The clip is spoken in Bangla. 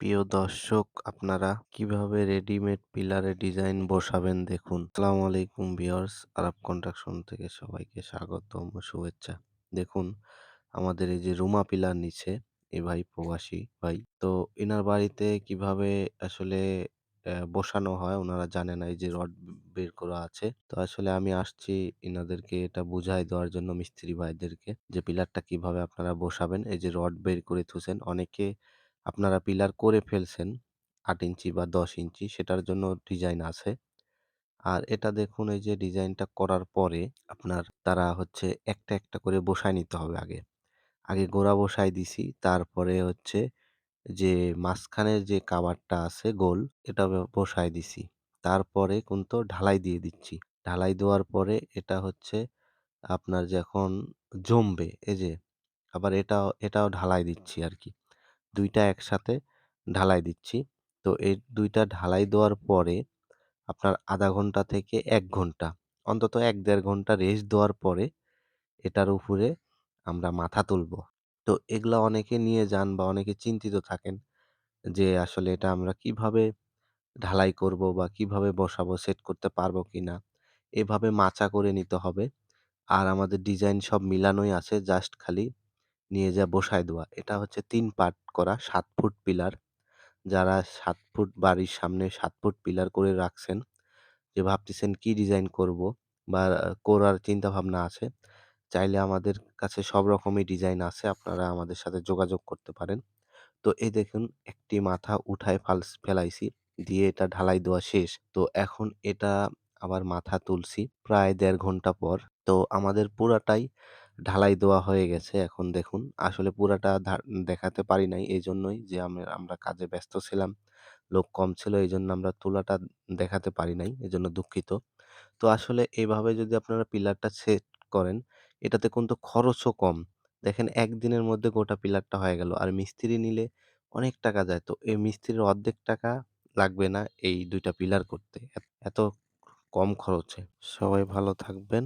প্রিয় দর্শক, আপনারা কীভাবে রেডিমেড পিলারে ডিজাইন বসাবেন দেখুন। আসসালামু আলাইকুম ভিউয়ার্স, আরব কনস্ট্রাকশন থেকে সবাইকে স্বাগতম শুভেচ্ছা। দেখুন, আমাদের এই যে রুমা পিলার নিচে, এ ভাই প্রবাসী ভাই। তো এনার বাড়িতে কীভাবে আসলে বসানো হয় ওনারা জানে না, এই যে রড বের করা আছে। তো আসলে আমি আসছি এনাদেরকে এটা বুঝায় দেওয়ার জন্য, মিস্ত্রি ভাইদেরকে যে পিলারটা কীভাবে আপনারা বসাবেন। এই যে রড বের করে থুছেন অনেকে আপনারা পিলার করে ফেলছেন আট ইঞ্চি বা ১০ ইঞ্চি সেটার জন্য ডিজাইন আছে। আর এটা দেখুন এই যে ডিজাইনটা করার পরে আপনার তারা হচ্ছে একটা, একটা করে বসায় নিতে হবে আগে। আগে গোড়া বসায় দিছি তারপরে হচ্ছে যে মাঝখানের যে কাভারটা আছে গোল এটা বসায় দিছি। তারপরে কিন্তু ঢালাই দিয়ে দিচ্ছি। ঢালাই দেওয়ার পরে এটা হচ্ছে আপনার যখন জমবে এই যে আবার এটাও এটাও ঢালাই দিচ্ছি আরকি। ২ টা একসাথে ঢালাই দিচ্ছি। তো এই দুইটা ঢালাই দেওয়ার পরে আপনার আধা ঘণ্টা থেকে এক ঘণ্টা অন্তত এক দেড় ঘণ্টা রেস্ট দেওয়ার পরে এটার উপরে আমরা মাথা তুলবো। তো এগুলো অনেকে নিয়ে যান বা অনেকে চিন্তিত থাকেন যে আসলে এটা আমরা কীভাবে ঢালাই করব বা কীভাবে বসাবো, সেট করতে পারব কিনা? এভাবে মাচা করে নিতে হবে। আর আমাদের ডিজাইন সব মিলানোই আছে জাস্ট খালি নিয়ে যেয়ে বসায় দেওয়া। এটা হচ্ছে ৩ পার্ট করা ৭ ফুট পিলার। যারা ৭ ফুট বাড়ির সামনে ৭ ফুট পিলার করে রাখছেন, যে ভাবতেছেন কি ডিজাইন করব বা করার চিন্তাভাবনা আছে, চাইলে আমাদের কাছে সব রকমই ডিজাইন আছে। আপনারা আমাদের সাথে যোগাযোগ করতে পারেন। তো এই দেখুন একটি মাথা উঠায় ফালস ফেলাইছি। দিয়ে এটা ঢালাই দেওয়া শেষ। তো এখন এটা আবার মাথা তুলছি প্রায় ১.৫ ঘণ্টা পর। তো আমাদের পুরাটাই ঢালাই দেওয়া হয়ে গেছে। এখন দেখুন আসলে পুরাটা দেখাতে পারি নাই এজন্যই যে আমি আমরা কাজে ব্যস্ত ছিলাম। লোক কম ছিল এজন্য আমরা তুলাটা দেখাতে পারি নাই। এজন্য দুঃখিত। তো আসলে এভাবে যদি আপনারা পিলারটা সেট করেন, এটাতে কিন্তু খরচও কম। দেখেন একদিনের মধ্যে গোটা পিলারটা হয়ে গেল। আর মিস্ত্রি নিলে অনেক টাকা যায়। তো এই মিস্ত্রির অর্ধেক টাকা লাগবে না এই ২ টা পিলার করতে। এত কম খরচে। সবাই ভালো থাকবেন।